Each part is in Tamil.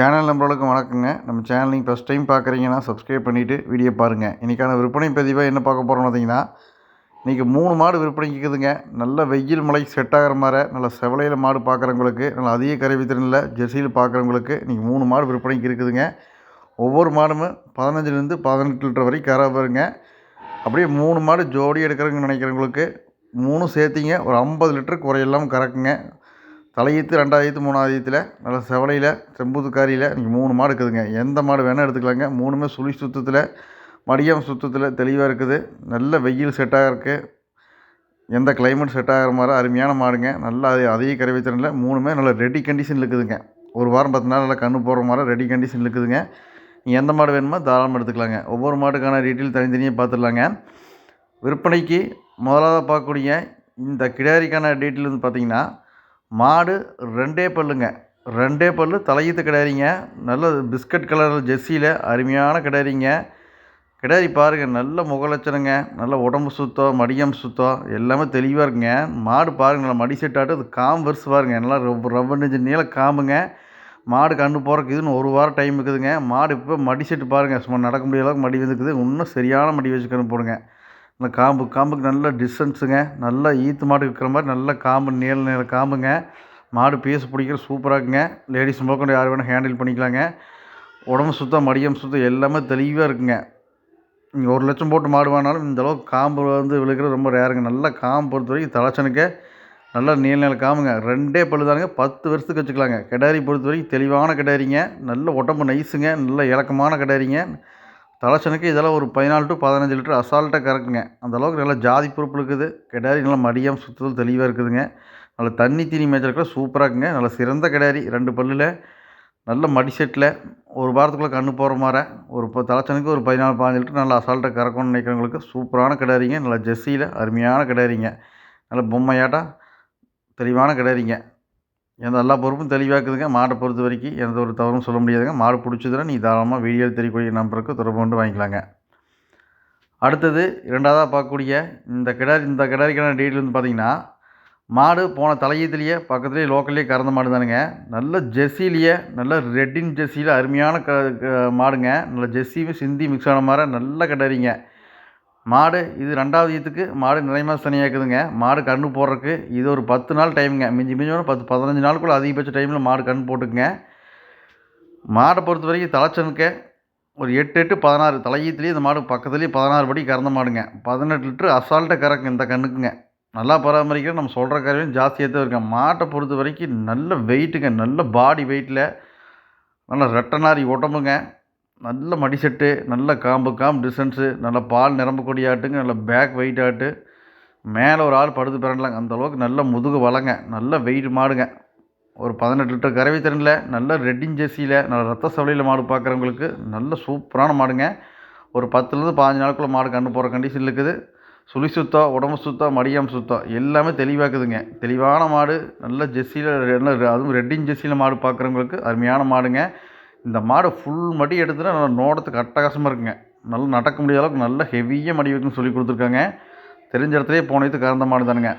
சேனல் நம்பர்களுக்கு வணக்கங்க. நம்ம சேனல் நீங்கள் ஃபஸ்ட் டைம் பார்க்குறீங்கன்னா சப்ஸ்கிரைப் பண்ணிவிட்டு வீடியோ பாருங்கள் இன்றைக்கான விற்பனை பதிவாக என்ன பார்க்க போகிறோம் பார்த்தீங்கன்னா இன்றைக்கி மூணு மாடு விற்பனைக்கு இருக்குதுங்க நல்ல வெயில் மலைக்கு செட் ஆகிற மாதிரி நல்ல செவலையில் மாடு பார்க்குறவங்களுக்கு நல்ல அதிக கறவை திறனில் ஜெர்சியில் பார்க்குறவங்களுக்கு இன்றைக்கி மூணு மாடு விற்பனைக்கு இருக்குதுங்க ஒவ்வொரு மாடும் பதினஞ்சுலேருந்து பதினெட்டு லிட்டர் வரைக்கும் கரை வருங்க. அப்படியே மூணு மாடு ஜோடி எடுக்கிறவங்க நினைக்கிறவங்களுக்கு மூணு சேர்த்திங்க. ஒரு ஐம்பது லிட்டர் குறையில்லாமல் கறக்குங்க. தலையீத்து ரெண்டாயிரத்து மூணாயிரத்தில் நல்ல செவலையில் செம்பூதுக்காரியில் இன்றைக்கி மூணு மாடு இருக்குதுங்க. எந்த மாடு வேணால் எடுத்துக்கலாங்க. மூணுமே சுழி சுத்தத்தில் மடியம் சுத்தத்தில் தெளிவாக இருக்குது. நல்ல வெயில் செட்டாக இருக்குது எந்த கிளைமேட் செட் ஆகிற மாதிரி அருமையான மாடுங்க. நல்லா அது அதிக கரை திறனில் மூணுமே நல்ல ரெடி கண்டிஷன் இருக்குதுங்க. ஒரு வாரம் பத்து நாள் நல்லா கன்று போடுற மாதிரி ரெடி கண்டிஷன் இருக்குதுங்க. நீங்கள் எந்த மாடு வேணுமோ தாராளமாக எடுத்துக்கலாங்க. ஒவ்வொரு மாட்டுக்கான டீட்டெயில் தனித்தனியாக பார்த்துடலாங்க விற்பனைக்கு முதலாவது பார்க்கக்கூடிய இந்த கிடாரிக்கான டீட்டெயில் வந்து பார்த்தீங்கன்னா மாடு ரெண்டே பல்லுங்க. ரெண்டே பல்லு தலையீத்து கிடாரிங்க நல்ல பிஸ்கட் கலர் ஜெர்சியில் அருமையான கிடாரிங்க கிடாரி பாருங்கள் நல்ல முகலட்சணங்க. நல்ல உடம்பு சுத்தம் மடியம் சுத்தம் எல்லாமே தெளிவாக இருக்குங்க. மாடு பாருங்கள் நல்லா மடி செட்டாட்டு அது காம்பு வருஷ பாருங்க. நல்லா ரவ் ரவ்வ நெஞ்சு நீள காம்புங்க. மாடு கண்டு போகிறக்கு இதுன்னு ஒரு வாரம் டைம் இருக்குதுங்க. மாடு இப்போ மடி செட்டு பாருங்கள் சும்மா நடக்க முடியாத அளவுக்கு மடி வந்துக்குது. இன்னும் சரியான மடி வச்சு கண்டு போடுங்க. அந்த காம்பு காம்புக்கு நல்ல டிஸ்டன்ஸுங்க நல்லா ஈத்து மாடு இருக்கிற மாதிரி நல்ல காம்பு நீள நீள காம்புங்க. மாடு பேச பிடிக்கிற சூப்பராக இருக்குங்க. லேடிஸ் முதற்கொண்டு யார் வேணால் ஹேண்டில் பண்ணிக்கலாங்க. உடம்பு சுத்தம் மடியம் சுத்தம் எல்லாமே தெளிவாக இருக்குங்க. நீங்கள் ஒரு லட்சம் போட்டு மாடு வாங்கினாலும் இந்த அளவுக்கு காம்பு வந்து விழுக்கிறது ரொம்ப ரேருங்க நல்லா காம்பு பொறுத்த வரைக்கும் தலைச்சனுக்கு நல்லா நீள நீள காம்புங்க. ரெண்டே பழுதானுங்க தானுங்க. பத்து வருஷத்துக்கு வச்சுக்கலாங்க. கிடாரி பொறுத்த வரைக்கும் தெளிவான கிடாரிங்க. நல்ல உடம்பு நைஸுங்க நல்ல இலக்கமான கிடாரிங்க. தலைச்சனுக்கு இதெல்லாம் ஒரு பதினாலு டு பதினஞ்சு லிட்டர் அசால்ட்டாக கறக்குங்க. அந்தளவுக்கு நல்லா ஜாதி பொறுப்பு இருக்குது. கிடாரி நல்லா மடியம் சுற்றுதல் தெளிவாக இருக்குதுங்க. நல்ல தண்ணி தீனி மேய்ச்சலுக்குலாம் சூப்பராக இருக்குங்க. நல்ல சிறந்த கிடாரி ரெண்டு பல்லில். நல்ல மடி செட்டில் ஒரு வாரத்துக்குள்ளே கன்று போகிற மாதிரி ஒரு இப்போ தலைச்சனுக்கு ஒரு பதினாலு பதினஞ்சு லிட்டர் நல்லா அசால்ட்டாக கறக்கணும்னு நினைக்கிறவங்களுக்கு சூப்பரான கிடாரிங்க. நல்லா ஜெர்சியில் அருமையான கிடாரிங்க. நல்ல பொம்மையாட்டம் தெளிவான கிடாரிங்க. எந்த எல்லா பொறுப்பும் தெளிவாக்குதுங்க. மாட்டை மாடை பொறுத்த வரைக்கும் எந்த ஒரு தவறும் சொல்ல முடியாதுங்க. மாடு பிடிச்சதுன்னா நீ தாராளமாக வீடியோ தெரியக்கூடிய நம்பருக்கு தொடர்பு கொண்டு வாங்கிக்கலாங்க. அடுத்தது இரண்டாவதாக பார்க்கக்கூடிய இந்த கிடாரி இந்த கிடாரிக்கான டீட்டெயில் வந்து பார்த்தீங்கன்னா மாடு போன தலையத்துலேயே பக்கத்துலேயே லோக்கல்லே கறந்த மாடு தானுங்க. நல்ல ஜெர்சிலேயே நல்ல ரெட்டின் ஜெர்சியில் அருமையான க மாடுங்க. நல்ல ஜெர்சியும் சிந்தி மிக்ஸ் ஆன மாதிரி நல்ல கிடாரிங்க. மாடு இது ரெண்டாவது ஈத்துக்கு மாடு நிறைய மாதம் தனியாக இருக்குதுங்க மாடு கன்று போடுறதுக்கு இது ஒரு பத்து நாள் டைமுங்க. மிஞ்சி மிஞ்சி ஒரு பத்து பதினஞ்சு நாளுக்குள்ளே அதிகபட்ச டைமில் மாடு கன்று போட்டுக்குங்க. மாடை பொறுத்த வரைக்கும் தலைச்சனுக்கு ஒரு எட்டு எட்டு பதினாறு தலையீத்துலேயே இந்த மாடு பக்கத்துலேயே பதினாறு படி கறந்த மாடுங்க. பதினெட்டு லிட்டரு அசால்ட்டாக கறக்குங்க இந்த கண்ணுக்குங்க நல்லா பராமரிக்கிற நம்ம சொல்கிற காரியம் ஜாஸ்தியாக தான் இருக்கேன் மாட்டை பொறுத்த வரைக்கும் நல்ல வெயிட்டுங்க நல்ல பாடி வெயிட்டில் நல்ல ரெட்டனாரி உடம்புங்க நல்ல மடி செட்டு நல்ல காம்பு காம்பு டிஸ்டன்ஸு நல்ல பால் நிரம்பக்கூடிய ஆட்டுங்க நல்ல பேக் வெயிட் ஆட்டு. மேலே ஒரு ஆள் படுத்து பிறண்டலாங்க அந்த அளவுக்கு நல்ல முதுகு வளங்க நல்ல வெயிட் மாடுங்க. ஒரு பதினெட்டு லிட்டர் கறவை திறனில் நல்ல ரெட்டின் ஜெர்சியில் நல்ல ரத்த சவலையில் மாடு பார்க்குறவங்களுக்கு நல்ல சூப்பரான மாடுங்க. ஒரு பத்துலேருந்து பாஞ்சு நாளுக்குள்ளே மாடு கண்டு போகிற கண்டிஷன் இருக்குது. சுழி சுத்தம் உடம்பு சுத்தம் மடியம் சுத்தம் எல்லாமே தெளிவாக்குதுங்க. தெளிவான மாடு நல்ல ஜெர்சியில் அதுவும் ரெட்டின் ஜெர்சியில் மாடு பார்க்குறவங்களுக்கு அருமையான மாடுங்க. இந்த மாடு ஃபுல் மடி எடுத்துனா நல்லா நோடத்துக்கு அட்டகாசமாக இருக்குங்க. நல்லா நடக்க முடியாத அளவுக்கு நல்ல ஹெவியாக மடி வைக்கணும்னு சொல்லி கொடுத்துருக்காங்க. தெரிஞ்ச இடத்துலையே போனது கறந்த மாடு தானுங்க.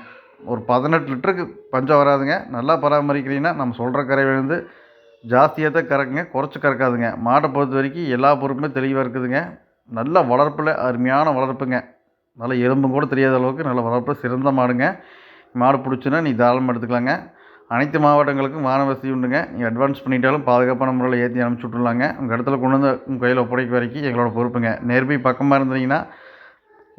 ஒரு பதினெட்டு லிட்டருக்கு பஞ்சம் வராதுங்க. நல்லா பராமரிக்கிறீங்கன்னா நம்ம சொல்கிற கரை வந்து ஜாஸ்தியாக தான் கறக்குங்க. குறைச்சி கறக்காதுங்க. மாட்டை பொறுத்த வரைக்கும் எல்லா பொறுப்புமே தெளிவாக இருக்குதுங்க. நல்ல வளர்ப்பில் அருமையான வளர்ப்புங்க. நல்லா எறும்பும் கூட தெரியாத அளவுக்கு நல்ல வளர்ப்பில் சிறந்த மாடுங்க. மாடு பிடிச்சுன்னா நீ தாராளமாக எடுத்துக்கலாங்க. அனைத்து மாவட்டங்களுக்கும் வான வசதி உண்டுங்க. நீங்கள் அட்வான்ஸ் பண்ணிட்டாலும் பாதுகாப்பான முறையில் ஏற்றி அனுப்பிச்சி விட்ருலாங்க உங்கள் இடத்துல கொண்டு வந்து உங்கள் கையில் ஒப்படைக்க வரைக்கும் எங்களோட பொறுப்புங்க. நேர்பை பக்கமாக இருந்தீங்கன்னா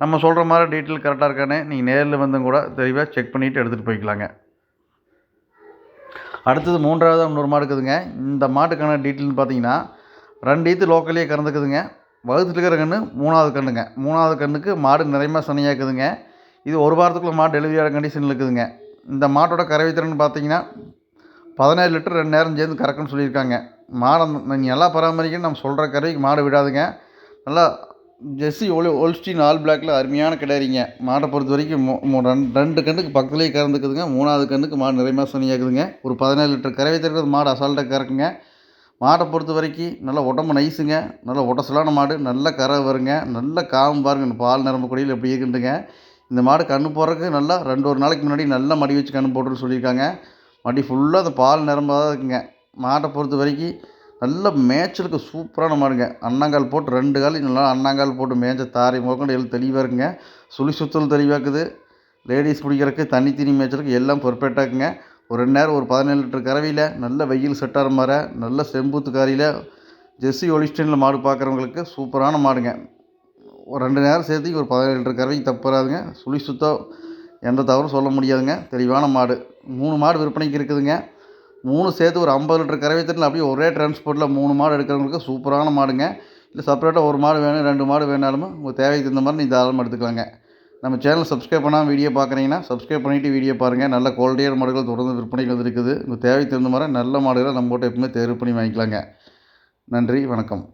நம்ம சொல்கிற மாதிரி டீட்டெயில் கரெக்டாக இருக்கானே நீங்கள் நேரில் வந்தும் கூட தெளிவாக செக் பண்ணிவிட்டு எடுத்துகிட்டு போய்க்கலாங்க. அடுத்தது மூன்றாவது இன்னொரு மாடு இருக்குதுங்க. இந்த மாட்டுக்கான டீட்டெயில்னு பார்த்தீங்கன்னா ரெண்டு ஈத்து லோக்கல்லே கறந்துக்குதுங்க. வகுத்துல இருக்கிற கன்று மூணாவது கன்றுங்க மூணாவது கன்றுக்கு மாடு நிறையமாக சனியாக இருக்குதுங்க. இது ஒரு வாரத்துக்குள்ளே மாடு டெலிவரி ஆகிற கண்டிஷனில் இருக்குதுங்க. இந்த மாட்டோட கறவை திறன் பார்த்தீங்கன்னா பதினேழு லிட்டர் ரெண்டு நேரம் சேர்ந்து கறக்குன்னு சொல்லியிருக்காங்க. மாடை நீங்கள் நல்லா பராமரிக்கணும் நம்ம சொல்கிற கறவைக்கு மாடு விடாதுங்க. நல்லா ஜெஸ்ஸி ஒலி ஒல்ஸ்டின் ஆல் பிளாக்கில் அருமையான கிடையாதுங்க மாடை பொறுத்த வரைக்கும் ரெண்டு ரெண்டு கண்ணுக்கு பக்கத்துலேயே கறந்துக்குதுங்க. மூணாவது கண்ணுக்கு மாடு நிறைய மாதம் சனியாக்குதுங்க ஒரு பதினேழு லிட்டர் கறவை திறக்கிறது மாடு அசால்ட்டாக கறக்குங்க. மாட்டை பொறுத்த வரைக்கும் நல்லா உடம்பு நைஸுங்க. நல்ல உடசலான மாடு. நல்ல கரை வருங்க. நல்ல காம் பாருங்க. பால் நிரம்ப கொடியில் எப்படி இருக்குதுங்க இந்த மாடு கன்று போடுறதுக்கு நல்லா ரெண்டு ஒரு நாளைக்கு முன்னாடி நல்லா மடி வச்சு கன்று போட்டுருன்னு சொல்லியிருக்காங்க. மடி ஃபுல்லாக அந்த பால் நிரம்பாக இருக்குங்க. மாட்டை பொறுத்த வரைக்கும் நல்ல மேய்ச்சலுக்கு சூப்பரான மாடுங்க. அண்ணாங்கால் போட்டு ரெண்டு கால் நல்லா அண்ணாங்கால் போட்டு மேய்ஞ்ச தாரை முகக்கொண்டு எல்லாம் தெளிவாக இருக்குங்க. சுழி சுத்தல் தெளிவாக்குது. லேடிஸ் பிடிக்கிறதுக்கு தண்ணி தீனி மேய்ச்சலுக்கு எல்லாம் பெர்ஃபெக்டாக இருக்குங்க. ஒரு ரெண்டு நேரம் ஒரு பதினேழு லிட்டர் கறவையில் நல்ல வெயில் செட் மாதிரி நல்ல செம்பூத்து காரியில் ஜெர்சி ஒலிஸ்டனில் மாடு பார்க்குறவங்களுக்கு சூப்பரான மாடுங்க. ஒரு ரெண்டு நேரம் சேர்த்து ஒரு பதினேழு லிட்டர் கறவைக்கு தப்புறாதுங்க சுழி சுத்தம் எந்த தவறும் சொல்ல முடியாதுங்க. தெளிவான மாடு. மூணு மாடு விற்பனைக்கு இருக்குதுங்க. மூணு சேர்த்து ஒரு ஐம்பது லிட்டர் கறவை தட்டில் அப்படியே ஒரே டிரான்ஸ்போர்ட்டில் மூணு மாடு எடுக்கிறவங்களுக்கு சூப்பரான மாடுங்க. இல்லை செப்பரேட்டாக ஒரு மாடு வேணும் ரெண்டு மாடு வேணாலும் உங்கள் தேவைக்கு தகுந்த மாதிரி நீ தாராளமாக எடுத்துக்கலாங்க. நம்ம சேனல் சப்ஸ்கிரைப் பண்ணாமல் வீடியோ பார்க்குறீங்கன்னா சப்ஸ்கிரைப் பண்ணிவிட்டு வீடியோ பாருங்கள் நல்ல குவாலிட்டியான மாடுகள் தொடர்ந்து விற்பனைக்கு வந்து இருக்குது உங்கள் தேவைக்கு தகுந்த மாதிரி நல்ல மாடுகளை நம்மகிட்ட எப்பவுமே தேர்வு பண்ணி வாங்கிக்கலாங்க. நன்றி வணக்கம்.